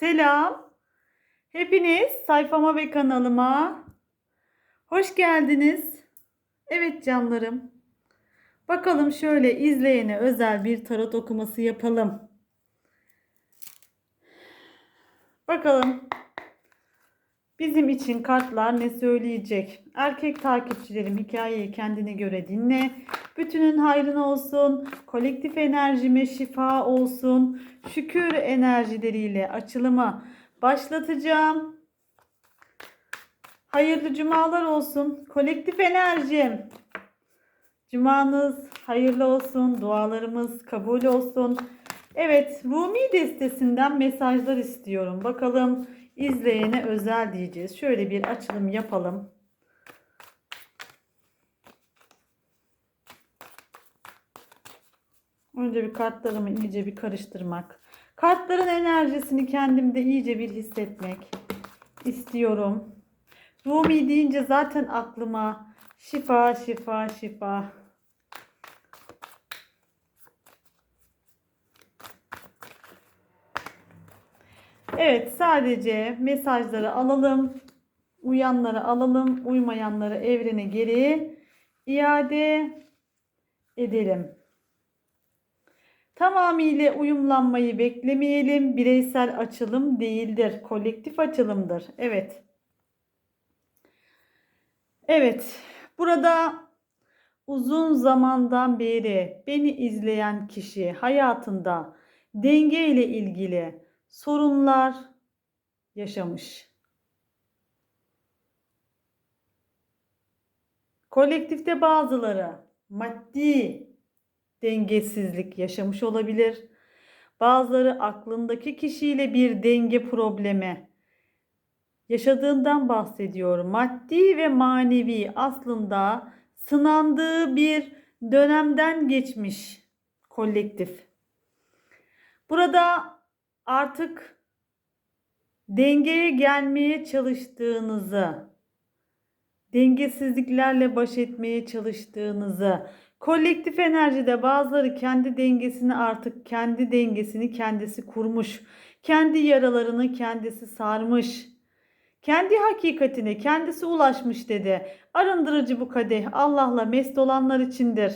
Selam. Hepiniz sayfama ve kanalıma hoş geldiniz. Evet canlarım. Bakalım şöyle izleyene özel bir tarot okuması yapalım. Bakalım bizim için kartlar ne söyleyecek? Erkek takipçilerim hikayeyi kendine göre dinle. Bütünün hayrına olsun. Kolektif enerjime şifa olsun. Şükür enerjileriyle açılımı başlatacağım. Hayırlı cumalar olsun. Kolektif enerjim. Cumanız hayırlı olsun. Dualarımız kabul olsun. Evet, Rumi destesinden mesajlar istiyorum. Bakalım izleyene özel diyeceğiz. Şöyle bir açılım yapalım. Önce bir kartlarımı iyice bir karıştırmak. Kartların enerjisini kendimde iyice bir hissetmek istiyorum. Rumi deyince zaten aklıma şifa, şifa, şifa. Evet, sadece mesajları alalım. Uyanları alalım, uymayanları evrene geri iade edelim. Tamamıyla uyumlanmayı beklemeyelim. Bireysel açılım değildir. Kolektif açılımdır. Evet. Evet. Burada uzun zamandan beri beni izleyen kişi hayatında denge ile ilgili sorunlar yaşamış. Kolektifte bazıları maddi dengesizlik yaşamış olabilir. Bazıları aklındaki kişiyle bir denge problemi yaşadığından bahsediyorum. Maddi ve manevi aslında sınandığı bir dönemden geçmiş kolektif. Burada artık dengeye gelmeye çalıştığınızı, dengesizliklerle baş etmeye çalıştığınızı, Kolektif enerjide bazıları kendi dengesini artık kendi dengesini kendisi kurmuş. Kendi yaralarını kendisi sarmış. Kendi hakikatine kendisi ulaşmış dedi. Arındırıcı bu kadeh Allah'la mest olanlar içindir.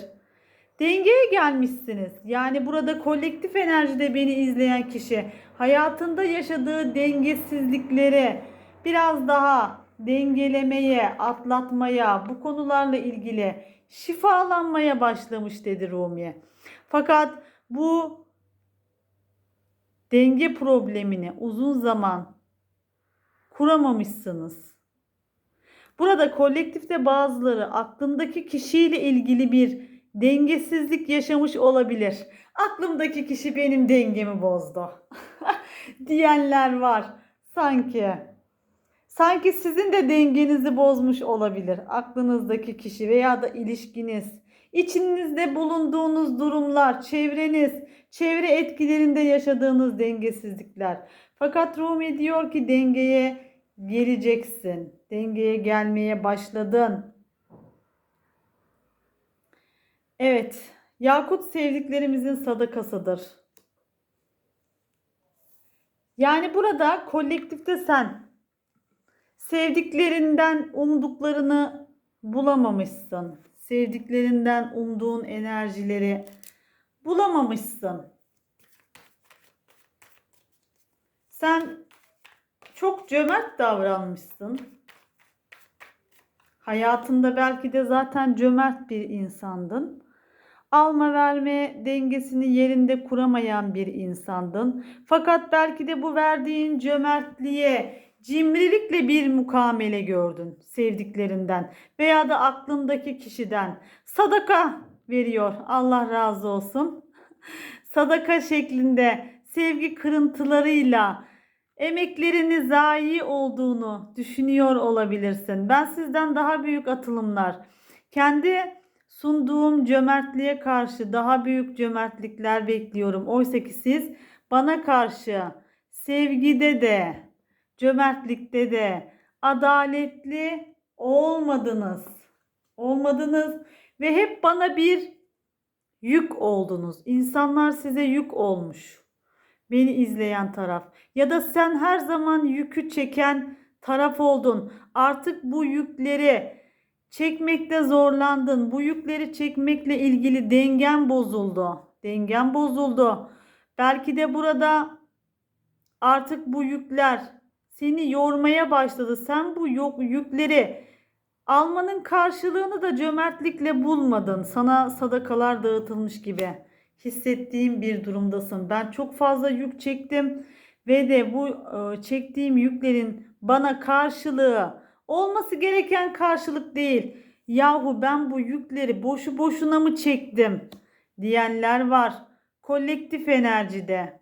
Dengeye gelmişsiniz. Yani burada kolektif enerjide beni izleyen kişi hayatında yaşadığı dengesizlikleri biraz daha dengelemeye, atlatmaya, bu konularla ilgili şifalanmaya başlamış dedi Rumi. Fakat bu denge problemini uzun zaman kuramamışsınız. Burada kolektifte bazıları aklındaki kişiyle ilgili bir dengesizlik yaşamış olabilir. Aklımdaki kişi benim dengemi bozdu diyenler var sanki. Sanki sizin de dengenizi bozmuş olabilir aklınızdaki kişi veya da ilişkiniz. İçinizde bulunduğunuz durumlar, çevreniz, çevre etkilerinde yaşadığınız dengesizlikler. Fakat Rumi diyor ki dengeye geleceksin. Dengeye gelmeye başladın. Evet, Yakut sevdiklerimizin sadakasıdır. Yani burada kolektifte sen Sevdiklerinden umduklarını bulamamışsın. Sevdiklerinden umduğun enerjileri bulamamışsın. Sen çok cömert davranmışsın. Hayatında belki de zaten cömert bir insandın. Alma verme dengesini yerinde kuramayan bir insandın. Fakat belki de bu verdiğin cömertliğe, cimrilikle bir mukamele gördün sevdiklerinden veya da aklındaki kişiden sadaka veriyor. Allah razı olsun. Sadaka şeklinde sevgi kırıntılarıyla emeklerini zayi olduğunu düşünüyor olabilirsin. Ben sizden daha büyük atılımlar, kendi sunduğum cömertliğe karşı daha büyük cömertlikler bekliyorum. Oysa ki siz bana karşı sevgide de cömertlikte de adaletli olmadınız. Olmadınız ve hep bana bir yük oldunuz. İnsanlar size yük olmuş. beni izleyen taraf. Ya da sen her zaman yükü çeken taraf oldun. Artık bu yükleri çekmekte zorlandın. Bu yükleri çekmekle ilgili dengen bozuldu. Dengen bozuldu. Belki de burada artık bu yükler seni yormaya başladı. Sen bu yükleri almanın karşılığını da cömertlikle bulmadın. Sana sadakalar dağıtılmış gibi hissettiğim bir durumdasın. Ben çok fazla yük çektim ve de bu e, çektiğim yüklerin bana karşılığı olması gereken karşılık değil. Yahu ben bu yükleri boşu boşuna mı çektim diyenler var. Kolektif enerjide.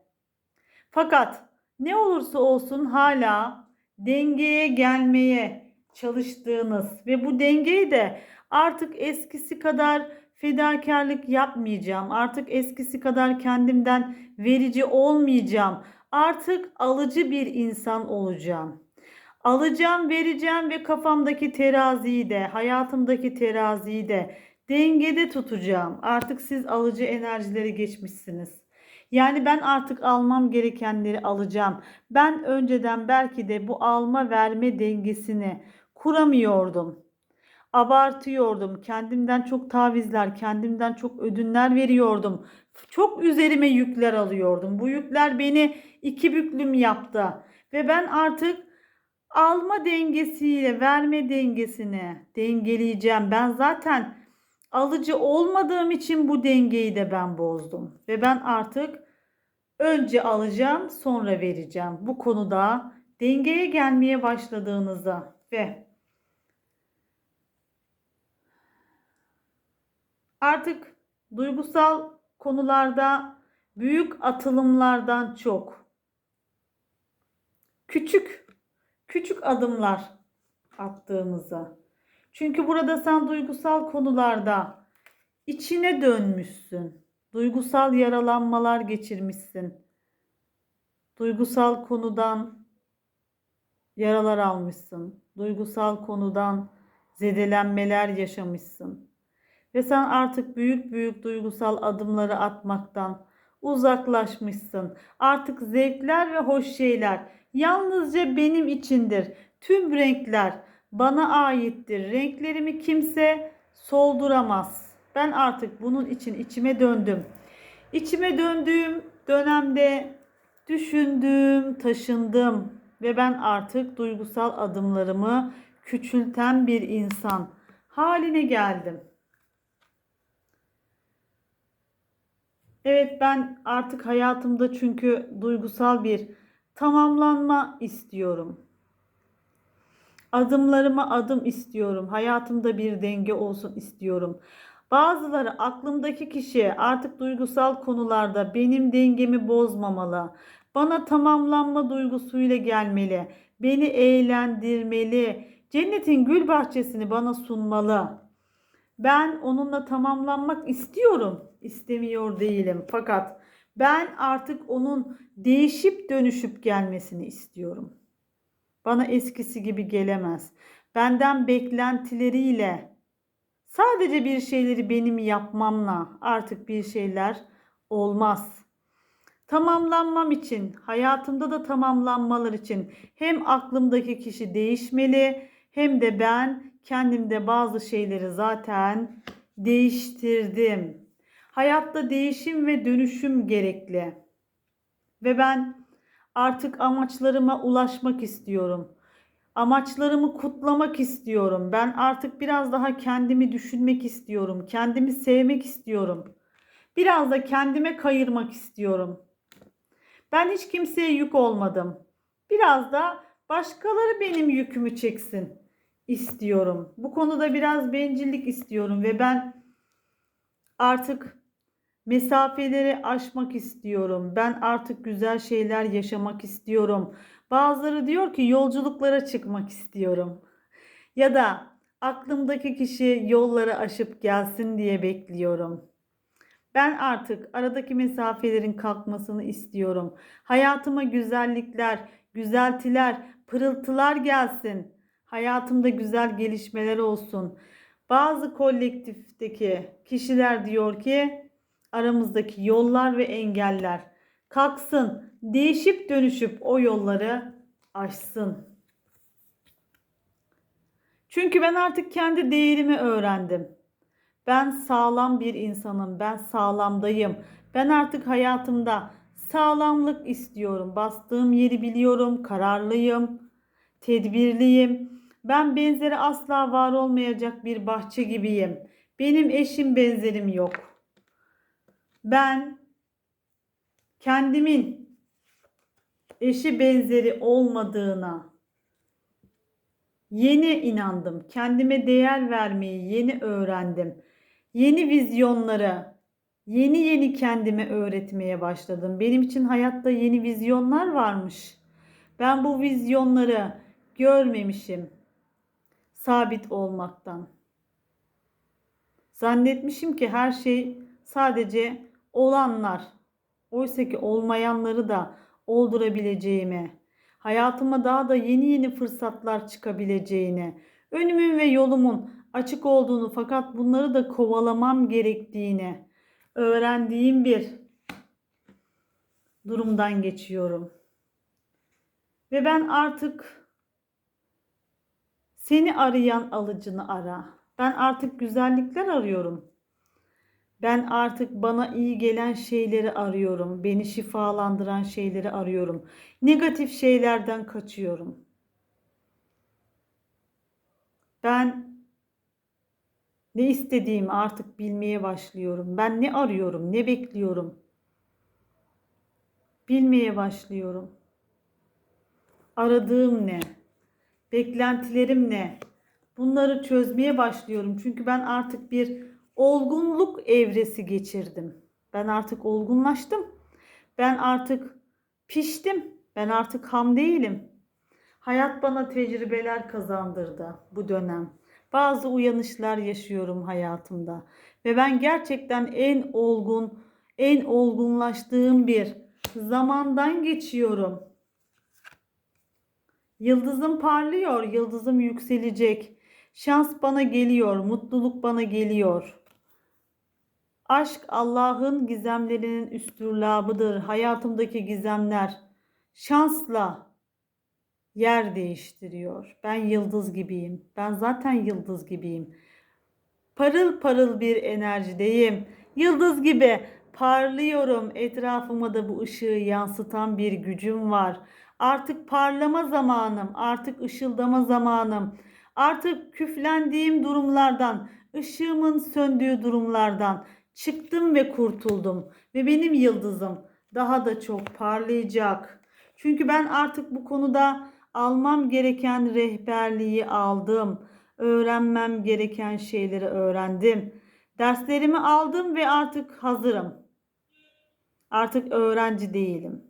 Fakat ne olursa olsun hala dengeye gelmeye çalıştığınız ve bu dengeyi de artık eskisi kadar fedakarlık yapmayacağım. Artık eskisi kadar kendimden verici olmayacağım. Artık alıcı bir insan olacağım. Alacağım, vereceğim ve kafamdaki teraziyi de, hayatımdaki teraziyi de dengede tutacağım. Artık siz alıcı enerjileri geçmişsiniz. Yani ben artık almam gerekenleri alacağım. Ben önceden belki de bu alma verme dengesini kuramıyordum. Abartıyordum. Kendimden çok tavizler, kendimden çok ödünler veriyordum. Çok üzerime yükler alıyordum. Bu yükler beni iki büklüm yaptı. Ve ben artık alma dengesiyle verme dengesini dengeleyeceğim. Ben zaten alıcı olmadığım için bu dengeyi de ben bozdum. Ve ben artık önce alacağım sonra vereceğim. Bu konuda dengeye gelmeye başladığınızda ve artık duygusal konularda büyük atılımlardan çok küçük küçük adımlar attığımızı. Çünkü burada sen duygusal konularda içine dönmüşsün. Duygusal yaralanmalar geçirmişsin. Duygusal konudan yaralar almışsın. Duygusal konudan zedelenmeler yaşamışsın. Ve sen artık büyük büyük duygusal adımları atmaktan uzaklaşmışsın. Artık zevkler ve hoş şeyler yalnızca benim içindir. Tüm renkler bana aittir. Renklerimi kimse solduramaz. Ben artık bunun için içime döndüm. İçime döndüğüm dönemde düşündüm, taşındım ve ben artık duygusal adımlarımı küçülten bir insan haline geldim. Evet ben artık hayatımda çünkü duygusal bir tamamlanma istiyorum. Adımlarıma adım istiyorum. Hayatımda bir denge olsun istiyorum. Bazıları aklımdaki kişi artık duygusal konularda benim dengemi bozmamalı. Bana tamamlanma duygusuyla gelmeli. Beni eğlendirmeli. Cennetin gül bahçesini bana sunmalı. Ben onunla tamamlanmak istiyorum. İstemiyor değilim. Fakat ben artık onun değişip dönüşüp gelmesini istiyorum. Bana eskisi gibi gelemez. Benden beklentileriyle sadece bir şeyleri benim yapmamla artık bir şeyler olmaz. Tamamlanmam için, hayatımda da tamamlanmalar için hem aklımdaki kişi değişmeli hem de ben kendimde bazı şeyleri zaten değiştirdim. Hayatta değişim ve dönüşüm gerekli. Ve ben artık amaçlarıma ulaşmak istiyorum. Amaçlarımı kutlamak istiyorum. Ben artık biraz daha kendimi düşünmek istiyorum. Kendimi sevmek istiyorum. Biraz da kendime kayırmak istiyorum. Ben hiç kimseye yük olmadım. Biraz da başkaları benim yükümü çeksin istiyorum. Bu konuda biraz bencillik istiyorum ve ben artık mesafeleri aşmak istiyorum. Ben artık güzel şeyler yaşamak istiyorum. Bazıları diyor ki yolculuklara çıkmak istiyorum. Ya da aklımdaki kişi yolları aşıp gelsin diye bekliyorum. Ben artık aradaki mesafelerin kalkmasını istiyorum. Hayatıma güzellikler, güzeltiler, pırıltılar gelsin. Hayatımda güzel gelişmeler olsun. Bazı kolektifteki kişiler diyor ki aramızdaki yollar ve engeller kalksın. değişip dönüşüp o yolları aşsın. Çünkü ben artık kendi değerimi öğrendim. Ben sağlam bir insanım. Ben sağlamdayım. Ben artık hayatımda sağlamlık istiyorum. Bastığım yeri biliyorum. Kararlıyım. Tedbirliyim. Ben benzeri asla var olmayacak bir bahçe gibiyim. Benim eşim benzerim yok. Ben kendimin eşi benzeri olmadığına yeni inandım. Kendime değer vermeyi yeni öğrendim. Yeni vizyonları yeni yeni kendime öğretmeye başladım. Benim için hayatta yeni vizyonlar varmış. Ben bu vizyonları görmemişim. Sabit olmaktan. Zannetmişim ki her şey sadece olanlar. Oysa ki olmayanları da oldurabileceğime, hayatıma daha da yeni yeni fırsatlar çıkabileceğine, önümün ve yolumun açık olduğunu fakat bunları da kovalamam gerektiğini öğrendiğim bir durumdan geçiyorum. Ve ben artık seni arayan alıcını ara. Ben artık güzellikler arıyorum. Ben artık bana iyi gelen şeyleri arıyorum. Beni şifalandıran şeyleri arıyorum. Negatif şeylerden kaçıyorum. Ben ne istediğimi artık bilmeye başlıyorum. Ben ne arıyorum, ne bekliyorum? Bilmeye başlıyorum. Aradığım ne? Beklentilerim ne? Bunları çözmeye başlıyorum. Çünkü ben artık bir olgunluk evresi geçirdim. Ben artık olgunlaştım. Ben artık piştim. Ben artık ham değilim. Hayat bana tecrübeler kazandırdı bu dönem. Bazı uyanışlar yaşıyorum hayatımda ve ben gerçekten en olgun, en olgunlaştığım bir zamandan geçiyorum. Yıldızım parlıyor, yıldızım yükselecek. Şans bana geliyor, mutluluk bana geliyor. Aşk Allah'ın gizemlerinin üstürlabıdır. Hayatımdaki gizemler şansla yer değiştiriyor. Ben yıldız gibiyim. Ben zaten yıldız gibiyim. Parıl parıl bir enerjideyim. Yıldız gibi parlıyorum. Etrafıma da bu ışığı yansıtan bir gücüm var. Artık parlama zamanım, artık ışıldama zamanım. Artık küflendiğim durumlardan, ışığımın söndüğü durumlardan çıktım ve kurtuldum ve benim yıldızım daha da çok parlayacak. Çünkü ben artık bu konuda almam gereken rehberliği aldım. Öğrenmem gereken şeyleri öğrendim. Derslerimi aldım ve artık hazırım. Artık öğrenci değilim.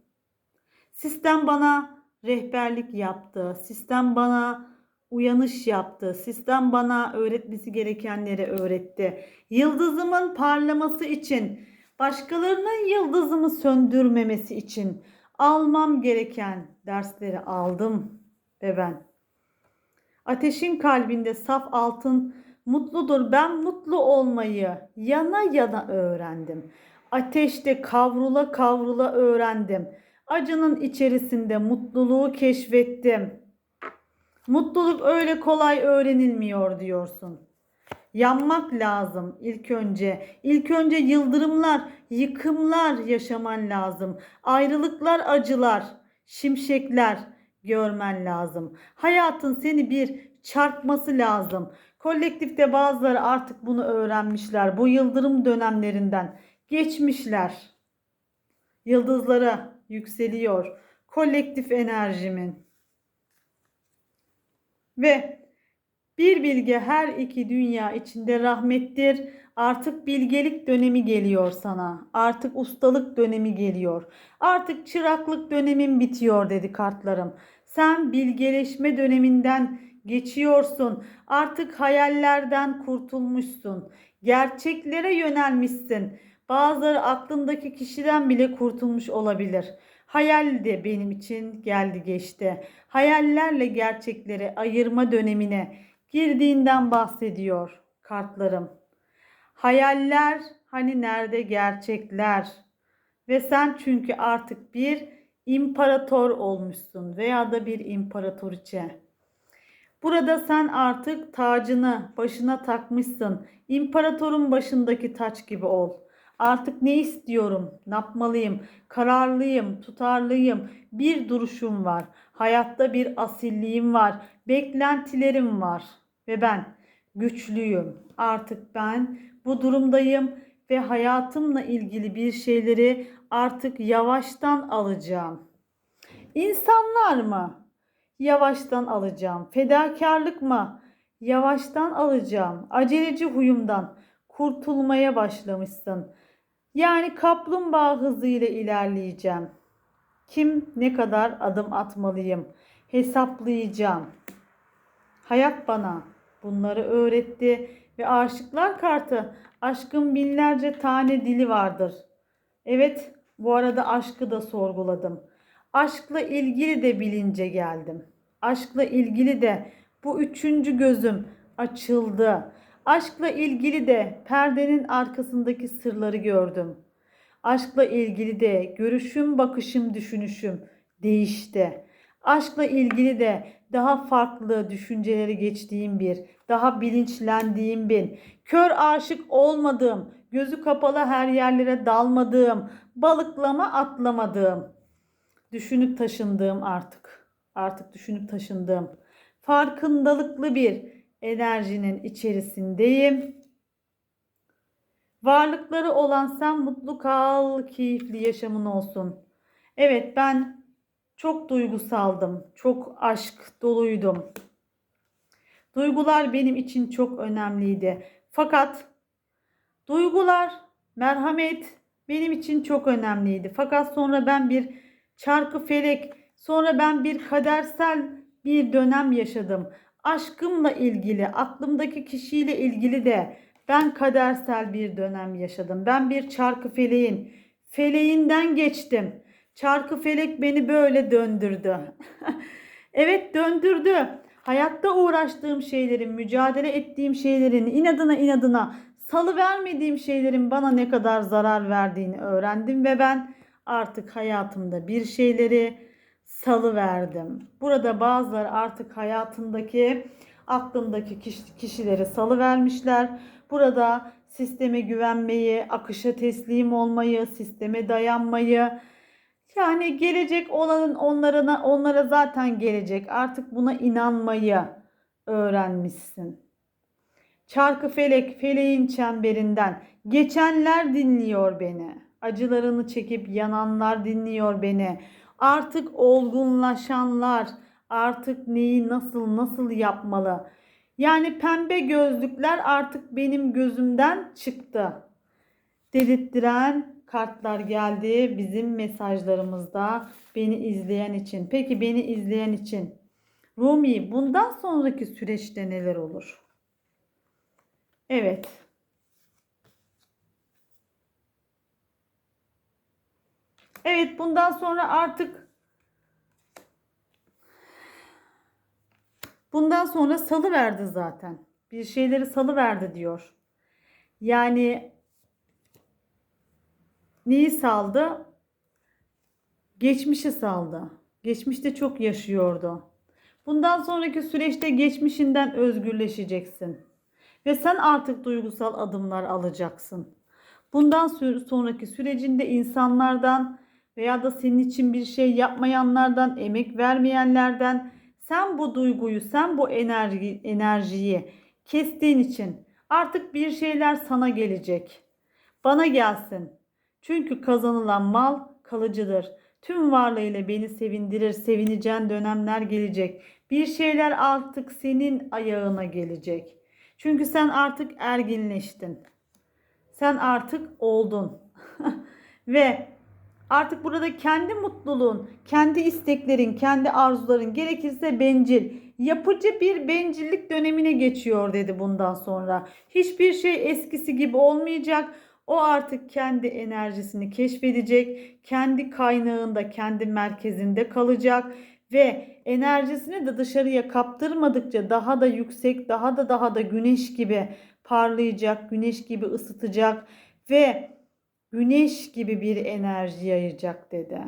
Sistem bana rehberlik yaptı. Sistem bana uyanış yaptı. Sistem bana öğretmesi gerekenleri öğretti. Yıldızımın parlaması için, başkalarının yıldızımı söndürmemesi için almam gereken dersleri aldım ve ben. Ateşin kalbinde saf altın mutludur. Ben mutlu olmayı yana yana öğrendim. Ateşte kavrula kavrula öğrendim. Acının içerisinde mutluluğu keşfettim. Mutluluk öyle kolay öğrenilmiyor diyorsun. Yanmak lazım ilk önce. İlk önce yıldırımlar, yıkımlar yaşaman lazım. Ayrılıklar, acılar, şimşekler görmen lazım. Hayatın seni bir çarpması lazım. Kolektifte bazıları artık bunu öğrenmişler. Bu yıldırım dönemlerinden geçmişler. Yıldızlara yükseliyor. Kolektif enerjimin. Ve bir bilge her iki dünya içinde rahmettir. Artık bilgelik dönemi geliyor sana. Artık ustalık dönemi geliyor. Artık çıraklık dönemin bitiyor dedi kartlarım. Sen bilgeleşme döneminden geçiyorsun. Artık hayallerden kurtulmuşsun. Gerçeklere yönelmişsin. Bazıları aklındaki kişiden bile kurtulmuş olabilir. Hayal de benim için geldi geçti. Hayallerle gerçekleri ayırma dönemine girdiğinden bahsediyor kartlarım. Hayaller hani nerede gerçekler ve sen çünkü artık bir imparator olmuşsun veya da bir imparatoriçe. Burada sen artık tacını başına takmışsın. İmparatorun başındaki taç gibi ol. Artık ne istiyorum? Ne yapmalıyım? Kararlıyım, tutarlıyım. Bir duruşum var. Hayatta bir asilliğim var. Beklentilerim var. Ve ben güçlüyüm. Artık ben bu durumdayım ve hayatımla ilgili bir şeyleri artık yavaştan alacağım. İnsanlar mı? Yavaştan alacağım. Fedakarlık mı? Yavaştan alacağım. Aceleci huyumdan kurtulmaya başlamışsın. Yani kaplumbağa hızıyla ilerleyeceğim. Kim ne kadar adım atmalıyım? Hesaplayacağım. Hayat bana bunları öğretti ve aşıklar kartı aşkın binlerce tane dili vardır. Evet, bu arada aşkı da sorguladım. Aşkla ilgili de bilince geldim. Aşkla ilgili de bu üçüncü gözüm açıldı. Aşkla ilgili de perdenin arkasındaki sırları gördüm. Aşkla ilgili de görüşüm, bakışım, düşünüşüm değişti. Aşkla ilgili de daha farklı düşünceleri geçtiğim bir, daha bilinçlendiğim bir, kör aşık olmadığım, gözü kapalı her yerlere dalmadığım, balıklama atlamadığım, düşünüp taşındığım artık. Artık düşünüp taşındığım, farkındalıklı bir enerjinin içerisindeyim. Varlıkları olan sen mutlu kal, keyifli yaşamın olsun. Evet ben çok duygusaldım, çok aşk doluydum. Duygular benim için çok önemliydi. Fakat duygular, merhamet benim için çok önemliydi. Fakat sonra ben bir çarkı felek, sonra ben bir kadersel bir dönem yaşadım. Aşkımla ilgili, aklımdaki kişiyle ilgili de ben kadersel bir dönem yaşadım. Ben bir çarkı feleğin feleğinden geçtim. Çarkı felek beni böyle döndürdü. evet döndürdü. Hayatta uğraştığım şeylerin, mücadele ettiğim şeylerin, inadına inadına salı vermediğim şeylerin bana ne kadar zarar verdiğini öğrendim ve ben artık hayatımda bir şeyleri salı verdim. Burada bazıları artık hayatındaki aklındaki kişileri salı vermişler. Burada sisteme güvenmeyi, akışa teslim olmayı, sisteme dayanmayı, yani gelecek olanın onlara onlara zaten gelecek. Artık buna inanmayı öğrenmişsin. Çarkı felek, feleğin çemberinden geçenler dinliyor beni. Acılarını çekip yananlar dinliyor beni. Artık olgunlaşanlar artık neyi nasıl nasıl yapmalı? Yani pembe gözlükler artık benim gözümden çıktı. Delirttiren kartlar geldi bizim mesajlarımızda beni izleyen için. Peki beni izleyen için Rumi bundan sonraki süreçte neler olur? Evet. Evet bundan sonra artık bundan sonra salı verdi zaten. Bir şeyleri salı verdi diyor. Yani neyi saldı? Geçmişi saldı. Geçmişte çok yaşıyordu. Bundan sonraki süreçte geçmişinden özgürleşeceksin. Ve sen artık duygusal adımlar alacaksın. Bundan sonraki sürecinde insanlardan veya da senin için bir şey yapmayanlardan, emek vermeyenlerden sen bu duyguyu, sen bu enerji, enerjiyi kestiğin için artık bir şeyler sana gelecek. Bana gelsin. Çünkü kazanılan mal kalıcıdır. Tüm varlığıyla beni sevindirir, sevineceğin dönemler gelecek. Bir şeyler artık senin ayağına gelecek. Çünkü sen artık erginleştin. Sen artık oldun. Ve artık burada kendi mutluluğun, kendi isteklerin, kendi arzuların gerekirse bencil, yapıcı bir bencillik dönemine geçiyor dedi bundan sonra. Hiçbir şey eskisi gibi olmayacak. O artık kendi enerjisini keşfedecek, kendi kaynağında, kendi merkezinde kalacak ve enerjisini de dışarıya kaptırmadıkça daha da yüksek, daha da daha da güneş gibi parlayacak, güneş gibi ısıtacak ve güneş gibi bir enerji yayacak dedi.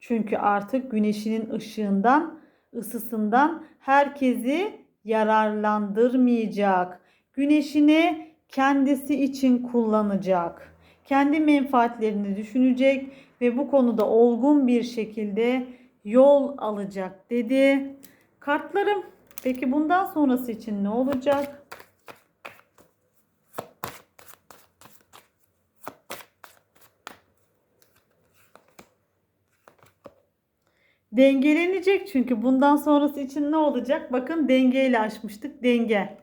Çünkü artık güneşinin ışığından, ısısından herkesi yararlandırmayacak. Güneşini kendisi için kullanacak. Kendi menfaatlerini düşünecek ve bu konuda olgun bir şekilde yol alacak dedi. Kartlarım peki bundan sonrası için ne olacak? Dengelenecek çünkü bundan sonrası için ne olacak? Bakın dengeyle açmıştık. Denge.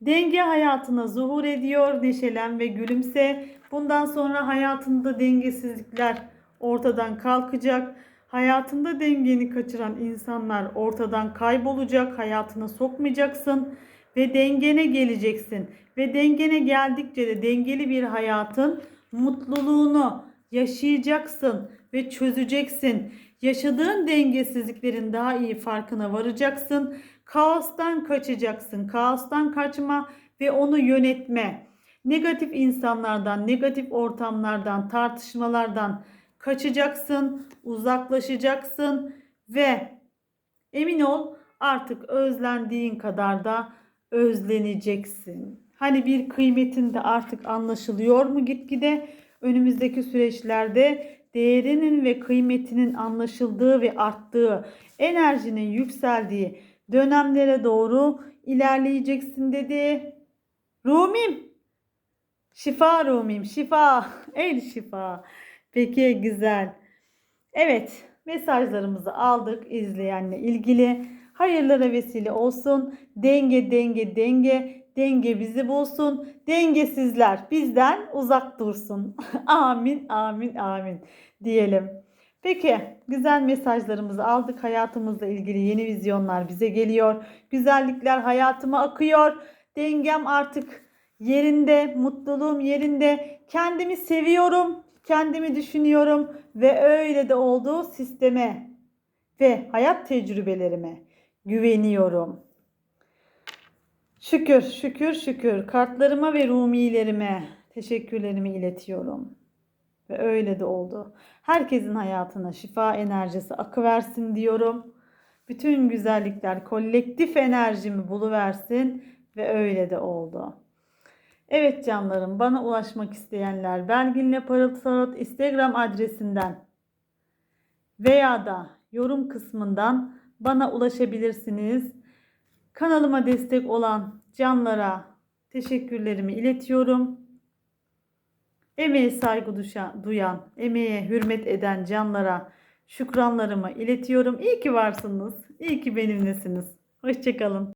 Denge hayatına zuhur ediyor. Neşelen ve gülümse. Bundan sonra hayatında dengesizlikler ortadan kalkacak. Hayatında dengeni kaçıran insanlar ortadan kaybolacak. Hayatına sokmayacaksın ve dengene geleceksin. Ve dengene geldikçe de dengeli bir hayatın mutluluğunu yaşayacaksın ve çözeceksin. Yaşadığın dengesizliklerin daha iyi farkına varacaksın. Kaostan kaçacaksın. Kaostan kaçma ve onu yönetme. Negatif insanlardan, negatif ortamlardan, tartışmalardan kaçacaksın, uzaklaşacaksın ve emin ol artık özlendiğin kadar da özleneceksin. Hani bir kıymetin de artık anlaşılıyor mu gitgide? Önümüzdeki süreçlerde değerinin ve kıymetinin anlaşıldığı ve arttığı, enerjinin yükseldiği dönemlere doğru ilerleyeceksin dedi. Rumim. Şifa Rumim, şifa. El şifa. Peki güzel. Evet, mesajlarımızı aldık izleyenle ilgili. Hayırlara vesile olsun. Denge, denge, denge. Denge bizi bulsun. Dengesizler bizden uzak dursun. amin, amin, amin diyelim. Peki güzel mesajlarımızı aldık. Hayatımızla ilgili yeni vizyonlar bize geliyor. Güzellikler hayatıma akıyor. Dengem artık yerinde, mutluluğum yerinde. Kendimi seviyorum, kendimi düşünüyorum ve öyle de olduğu sisteme ve hayat tecrübelerime güveniyorum. Şükür, şükür, şükür. Kartlarıma ve rumilerime teşekkürlerimi iletiyorum. Ve öyle de oldu. Herkesin hayatına şifa enerjisi akıversin diyorum. Bütün güzellikler kolektif enerjimi buluversin ve öyle de oldu. Evet canlarım bana ulaşmak isteyenler Belginle Parıltı Instagram adresinden veya da yorum kısmından bana ulaşabilirsiniz. Kanalıma destek olan canlara teşekkürlerimi iletiyorum. Emeğe saygı duyan, emeğe hürmet eden canlara şükranlarımı iletiyorum. İyi ki varsınız. İyi ki benimlesiniz. Hoşçakalın.